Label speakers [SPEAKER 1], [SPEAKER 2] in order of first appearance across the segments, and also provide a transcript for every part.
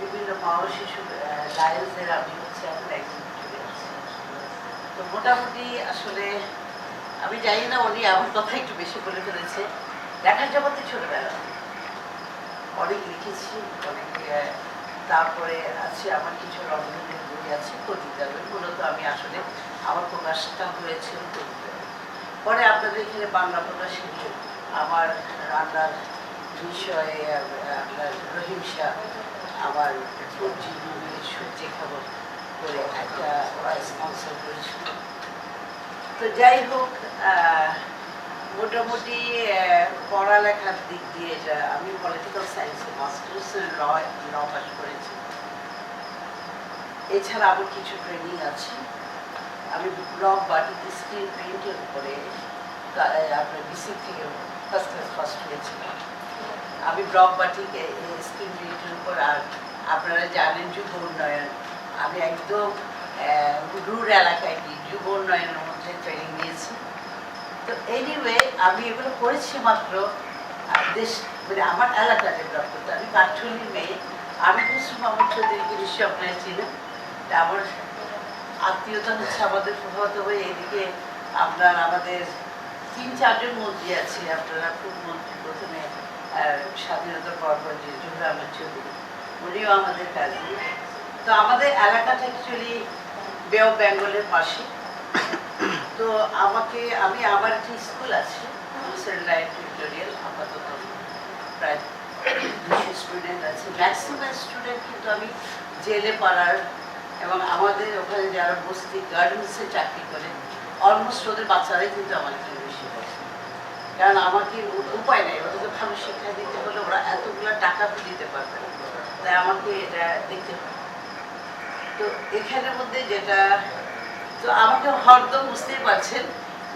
[SPEAKER 1] বিভিন্ন মা ও শিশু লায়ন্সের আমি হচ্ছে এখন আছি তো মোটামুটি আসলে আমি জানি না উনি আমার কথা একটু বেশি বলে ফেলেছে। দেখার জগতে ছোটবেলা। অনেক লিখেছি, অনেক তারপরে আছে আমার কিছু রন্ধনের বই আছে কবিতা বই মূলত আমি আসলে আমার প্রকাশটা হয়েছিল কবিতা। পরে আপনাদের এখানে বাংলা প্রকাশ হলো আমার রান্নার বিষয়ে আপনার রহিম শাহ আমার সবজি খাবার করে একটা স্পন্সর করেছিল। তো যাই হোক মোটামুটি পড়ালেখার দিক দিয়ে আমি পলিটিক্যাল সায়েন্সে মাস্টার্স ল ল পাস করেছি। এছাড়া আমার কিছু ট্রেনিং আছে। আমি ব্লগ বাটিতে স্ক্রিন প্রিন্টের উপরে আপনার বিসি থেকে ফার্স্ট ক্লাস ফার্স্ট হয়েছিলাম আমি ব্লগ বাটিকে স্ক্রিন প্রিন্টের উপর আর আপনারা জানেন যুব উন্নয়ন আমি একদম রুর এলাকায় গিয়ে যুব উন্নয়নের মধ্যে ট্রেনিং নিয়েছি। তো এনিওয়ে আমি এগুলো করেছি মাত্র দেশ মানে আমার এলাকা ডেভেলপ করতে। আমি কাঠুলির মেয়ে, আমি কুসুম মামুদ চৌধুরীকে নিশ্চয়ই আপনারা চিনেন তা আমার আত্মীয়তা হচ্ছে আমাদের প্রভাত হয়ে এদিকে আপনার আমাদের তিন চারজন মন্ত্রী আছে, আপনারা খুব মন্ত্রী প্রথমে আহ, স্বাধীনতার পর পর যে আহমদ চৌধুরী উনিও আমাদের কাজে। তো আমাদের এলাকাটা অ্যাকচুয়ালি বে অফ বেঙ্গলের পাশে। তো আমাকে আমি আমার একটি স্কুল আছে লাইফ টিউটোরিয়াল আপাতত প্রায় দুশো স্টুডেন্ট আছে। ম্যাক্সিমাম স্টুডেন্ট কিন্তু আমি জেলে পাড়ার এবং আমাদের ওখানে যারা বস্তি গার্ডেন্সে চাকরি করে অলমোস্ট ওদের বাচ্চারাই কিন্তু আমার কারণ আমাকে উপায় নেই ওদেরকে ভালো শিক্ষা দিতে হলে ওরা এতগুলো টাকা দিতে পারবে। তাই আমাকে এটা দেখতে তো এখানের মধ্যে যেটা, তো আমাকে হরদম বুঝতেই পারছেন,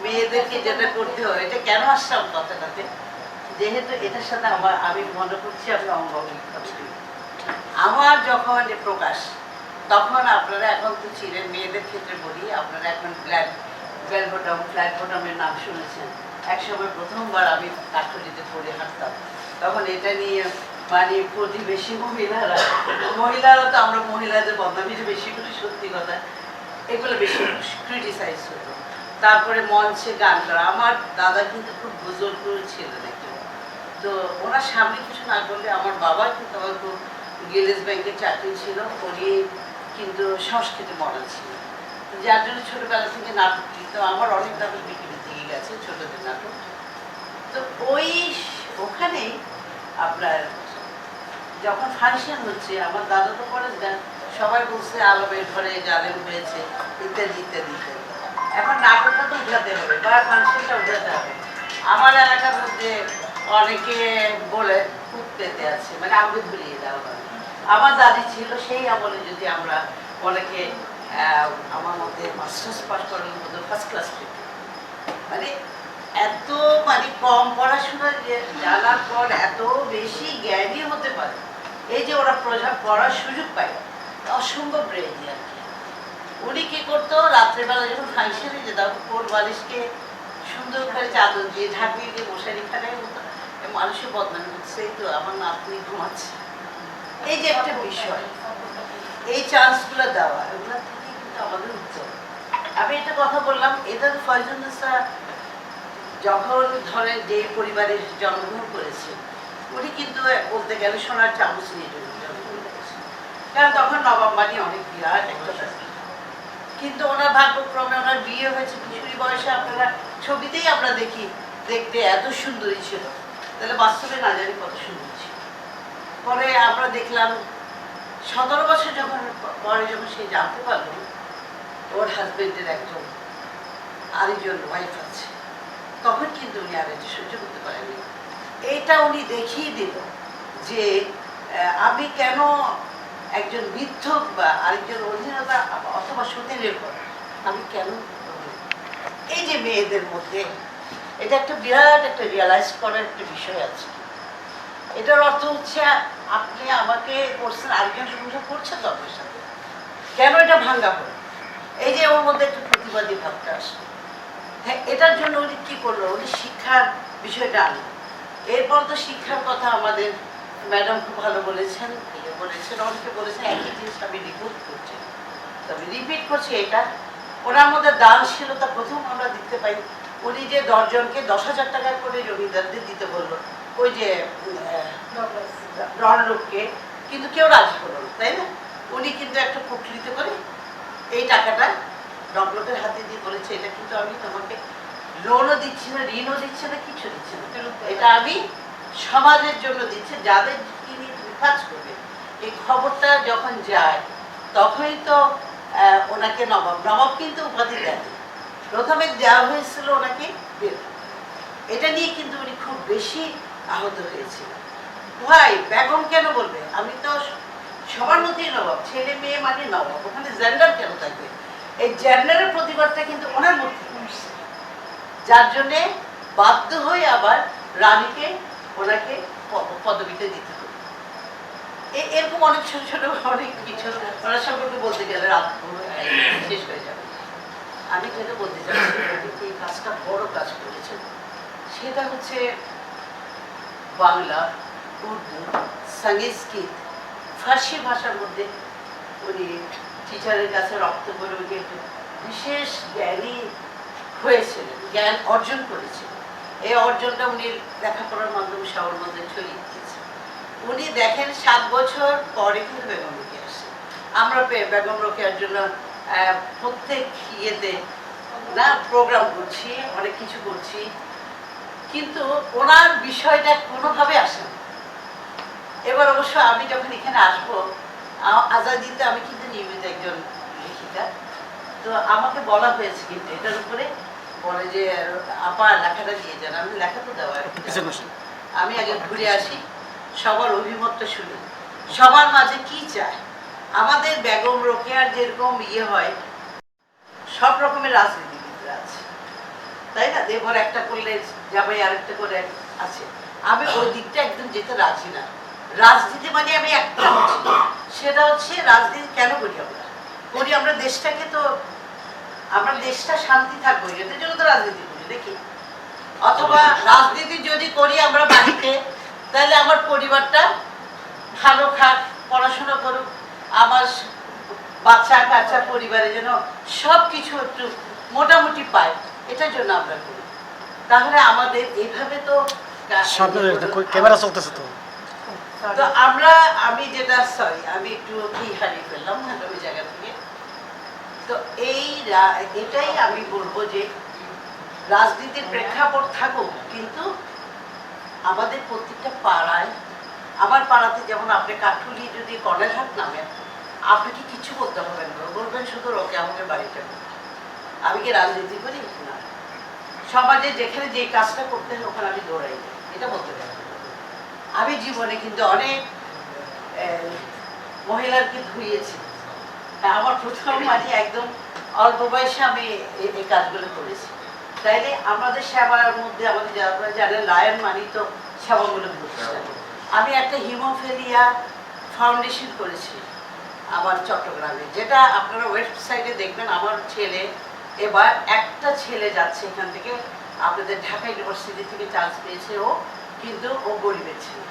[SPEAKER 1] মেয়েদেরকে যেটা করতে হয় এটা কেন আসলাম কথাটাতে? যেহেতু এটার সাথে আমার, আমি মনে করছি আমি অঙ্গবিক্ষত আমার যখন প্রকাশ, তখন আপনারা এখন তো ছিলেন মেয়েদের ক্ষেত্রে বলি, আপনারা এখন ব্ল্যাক বেলবটম ফ্ল্যাট বটমের নাম শুনেছেন। একসময় প্রথমবার আমি পড়ে হাঁটতাম। তখন এটা নিয়ে মানে প্রতিবেশী মহিলারা মহিলারা তো আমরা মহিলাদের বেশি করে, সত্যি কথা। এগুলো বেশি ক্রিটিসাইজ হতো। তারপরে মঞ্চে গান করা। আমার দাদা কিন্তু খুব বুজুর্গ ছিলেন একজন। তো ওনার সামনে কিছু না করলে আমার বাবা কিন্তু আমার খুব গিলেস ব্যাংকে চাকরি ছিল, উনি কিন্তু সংস্কৃতি মডেল ছিল যার জন্য ছোটোবেলা থেকে নাটক লিখতো আমার অনেক নাটক বিক্রি গেছে ছোটোদের নাটক তো ওই ওখানেই আপনার যখন ফাংশন হচ্ছে, আমার দাদা তো দেন, সবাই বলছে আলমের ঘরে জালেম হয়েছে, ইত্যাদি ইত্যাদি এখন নাটকটা তো উঠাতে হবে, বা ফাংশনটা উঠাতে হবে। আমার এলাকার মধ্যে অনেকে বলে খুব পেতে আছে মানে আমাকে ভুলিয়ে দেওয়া হয়। আমার দাদি ছিল সেই আমলে যদি আমরা অনেকে আমার মধ্যে মাস্টার্স পাস করার মধ্যে ফার্স্ট ক্লাস পেতে মানে এত মানে কম পড়াশোনা জানার পর এত বেশি জ্ঞানী হতে পারে। এই যে ওরা প্রজা পড়ার সুযোগ পায়, অসম্ভব ব্রেনি আর কি। উনি কি করতো? রাত্রেবেলা যখন ফাংশনে যেতাম কোর বালিশকে সুন্দর করে চাদর দিয়ে ঢাকিয়ে দিয়ে মশারি খাটাই হতো। মানুষের বদনামি হচ্ছে তো আমার নাতনি ঘুমাচ্ছে। এই যে একটা বিষয়, এই চান্সগুলো দেওয়া, এগুলো থেকে কিন্তু আমাদের উত্তর। আমি একটা কথা বললাম এটা ফয়জুন্নেসা যখন ধরেন যে পরিবারে জন্মগ্রহণ করেছে, উনি কিন্তু বলতে গেলে সোনার চামচ নিয়ে জন্মগ্রহণ করেছে। কারণ তখন নবাব বাণী অনেক বিরাট কিন্তু ওনার ভাগ্যক্রমে ওনার বিয়ে হয়েছে কিশোরী বয়সে, আপনারা ছবিতেই আমরা দেখি, দেখতে এত সুন্দরী ছিল। তাহলে বাস্তবে না জানি কত সুন্দর ছিল। পরে আমরা দেখলাম, সতেরো বছর যখন পরে যখন সে জানতে পারল, ওর হাজবেন্ডের একজন আরেকজন ওয়াইফ আছে। তখন কিন্তু উনি আর এটা সহ্য করতে পারেননি। এটা উনি দেখিয়ে দিল যে আমি কেন একজন মিথ্যক বা আরেকজন অধীনতা অথবা সতীনের পর আমি কেন এই যে মেয়েদের মধ্যে, এটা একটা বিরাট একটা রিয়ালাইজ করার একটা বিষয় আছে। এটার অর্থ হচ্ছে, আপনি আমাকে করছেন আরেকজন সংসার করছেন তো আপনার সাথে। কেন এটা ভাঙ্গা হলো এই যে ওর মধ্যে একটা প্রতিবাদী ভাবটা আসলো হ্যাঁ এটার জন্য উনি কী করল? উনি শিক্ষার বিষয়টা আনলেন এরপর তো শিক্ষার কথা আমাদের ম্যাডাম খুব ভালো বলেছেন বলেছেন, অনেকে বলেছেন, একই জিনিস আমি রিপোর্ট করছি। তবে রিপিট করছি এটা। ওনার মধ্যে দানশীলতা প্রথম আমরা দেখতে পাই, উনি যে দশজনকে দশ হাজার টাকা করে জমিদারদের দিতে বলল, ওই যে রণলোককে কিন্তু কেউ রাজি না, তাই না? উনি কিন্তু একটা প্রকৃত করে এই টাকাটা রণলোকের হাতে দিয়ে বলেছে এটা কিন্তু আমি তোমাকে লোনও দিচ্ছি না ঋণও দিচ্ছি না কিছু দিচ্ছি না। এটা আমি সমাজের জন্য দিচ্ছি যাদের নিয়ে তুমি কাজ করবে। এই খবরটা যখন যায় তখনই তো ওনাকে নবাব নবাব কিন্তু উপাধি দেন। প্রথমে দেওয়া হয়েছিল ওনাকে এটা নিয়ে কিন্তু উনি খুব বেশি আহত হয়েছিল ভাই বেগম কেন বলবে? আমি তো সবার মধ্যেই নবাব ছেলে মেয়ে মানে নবাব ওখানে জেন্ডার কেন থাকবে? এই জেন্ডারের প্রতিবাদটা কিন্তু ওনার মধ্যে। যার জন্যে বাধ্য হয়ে আবার রানীকে ওনাকে পদবিতে দিতে হবে। এরকম অনেক ছোট ছোট অনেক কিছু ওনার সম্পর্কে বলতে গেলে রাত শেষ হয়ে যাবে আমি যেটা বলতে চাচ্ছি এই কাজটা বড় কাজ করেছেন? সেটা হচ্ছে বাংলা, উর্দু, সংস্কৃত, ফার্সি ভাষার মধ্যে উনি টিচারের কাছে রক্ত করে একটু বিশেষ জ্ঞানী হয়েছিলেন, জ্ঞান অর্জন করেছিলেন। এই অর্জনটা উনি লেখাপড়ার মাধ্যমে সবার মধ্যে ছড়িয়ে দিয়েছেন। উনি দেখেন সাত বছর পরে কিন্তু বেগম রোকেয়া আসে। আমরা বেগম রোকেয়ার জন্য প্রত্যেক ইয়েতে না প্রোগ্রাম করছি, অনেক কিছু করছি, কিন্তু ওনার বিষয়টা কোনোভাবে আসে না এবার অবশ্য আমি যখন এখানে আসব আজাদিতে আমি কিন্তু নিয়মিত একজন লেখিকা। তো আমাকে বলা হয়েছে কিন্তু এটার উপরে বলে যে আপা লেখাটা দিয়ে যান আমি লেখা তো দেওয়া আমি আগে ঘুরে আসি সবার অভিমতটা শুনি। সবার মাঝে কি চায়? আমাদের বেগম রোকেয়ার যেরকম ইয়ে হয় সব রকমের রাজনীতিবিদরা আছে। তাই না? দেবর একটা করলে যাবে আরেকটা করে আছে। আমি ওই দিকটা একদম যেতে রাজি না। রাজনীতি মানে আমি একটা সেটা হচ্ছে রাজনীতি কেন করি আমরা? করি আমরা দেশটাকে তো আমরা দেশটা শান্তি থাকব এটার জন্য তো রাজনীতি করি দেখি অথবা রাজনীতি যদি করি আমরা বাড়িতে তাহলে আমার পরিবারটা ভালো খাক পড়াশোনা করুক আমার বাচ্চা কাচ্চা পরিবারে যেন সব কিছু একটু মোটামুটি পায় এটার জন্য আমরা করি। তাহলে আমাদের এইভাবে তো
[SPEAKER 2] ক্যামেরা চলতেছে তো।
[SPEAKER 1] তো আমরা, আমি যেটা সরি আমি একটু কি হারিয়ে ফেললাম ওই জায়গা থেকে। তো এই এটাই আমি বলব যে, রাজনীতির প্রেক্ষাপট থাকুক, কিন্তু আমাদের প্রত্যেকটা পাড়ায়, আমার পাড়াতে যেমন আপনি কাঠুলি যদি কর্ণাঘাট নামেন আপনাকে কিছু বলতে হবে না? বলবেন শুধু রোকে আমাকে বাড়িটা আমি কি রাজনীতি করি? না। সমাজে যেখানে যে কাজটা করতে হয় ওখানে আমি দৌড়াই। এটা বলতে পারি। আমি জীবনে কিন্তু অনেক মহিলাকে ধুইয়েছি হ্যাঁ, আমার প্রথম মানে একদম অল্প বয়সে আমি এই কাজগুলো করেছি। তাইলে আমাদের সেবার মধ্যে আমাদের যারা জানেন লায়ন মানি তো সেবামূলক প্রতিষ্ঠান আমি একটা হিমোফেলিয়া ফাউন্ডেশন করেছি আমার চট্টগ্রামে যেটা আপনারা ওয়েবসাইটে দেখবেন আমার ছেলে এবার একটা ছেলে যাচ্ছে এখান থেকে আপনাদের ঢাকা ইউনিভার্সিটি থেকে চান্স পেয়েছে ও। কিন্তু ও গরিবের ছেলে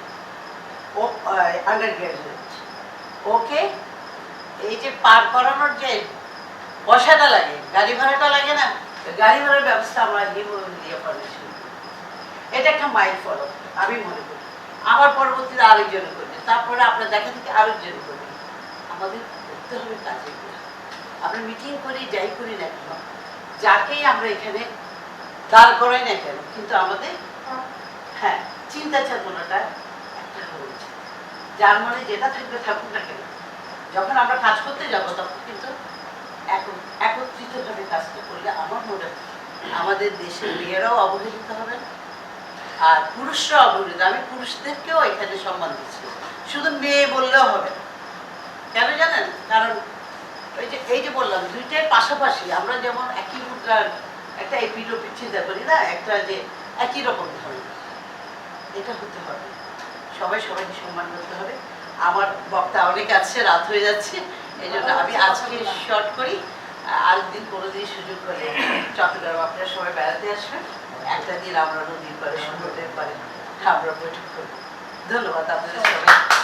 [SPEAKER 1] ও আন্ডার গ্র্যাজুয়েট ওকে? এই যে পার করানোর যে পয়সাটা লাগে গাড়ি ভাড়াটা লাগে না? গাড়ি ভাড়ার ব্যবস্থা আমরা হিমো দিয়ে ফাউন্ডেশন এটা একটা মাইল ফলো আমি মনে করি। আবার পরবর্তীতে আরেকজন করবে। তারপরে আপনার দেখা থেকে আরেকজন করবে। আমাদের করতে হবে কাজে আমরা মিটিং করি যাই করি না কেন যাকেই আমরা এখানে দাঁড় করাই না কেন কিন্তু আমাদের হ্যাঁ চিন্তা চেতনাটা একটা উচিত যার মনে যেটা থাকবে থাকুক না কেন, যখন আমরা কাজ করতে যাব তখন কিন্তু এক- একত্রিতভাবে কাজটা করলে আমার মনে আমাদের দেশের মেয়েরাও অবহেলিত হবেন আর পুরুষরাও অবহেলিত আমি পুরুষদেরকেও এখানে সম্মান দিচ্ছি। শুধু মেয়ে বললেও হবে কেন জানেন? কারণ ওই যে এই যে বললাম দুইটাই পাশাপাশি আমরা যেমন একই মুদ্রার একটা এপিডোপিড চিন্তা করি না, একটা যে একই রকম ধরনের। এটা হতে হবে। সবাই সবাইকে সম্মান করতে হবে। আমার বক্তা অনেক আছে, রাত হয়ে যাচ্ছে এই জন্য আমি আজকে শর্ট করি। আরেকদিন কোনো দিন সুযোগ করে চট্টগ্রাম আপনারা সবাই বেড়াতে আসবেন। একটা দিন আমরা নদীর পারে সমুদ্রের পারে আমরা বৈঠক করব। ধন্যবাদ আপনাদের সবাই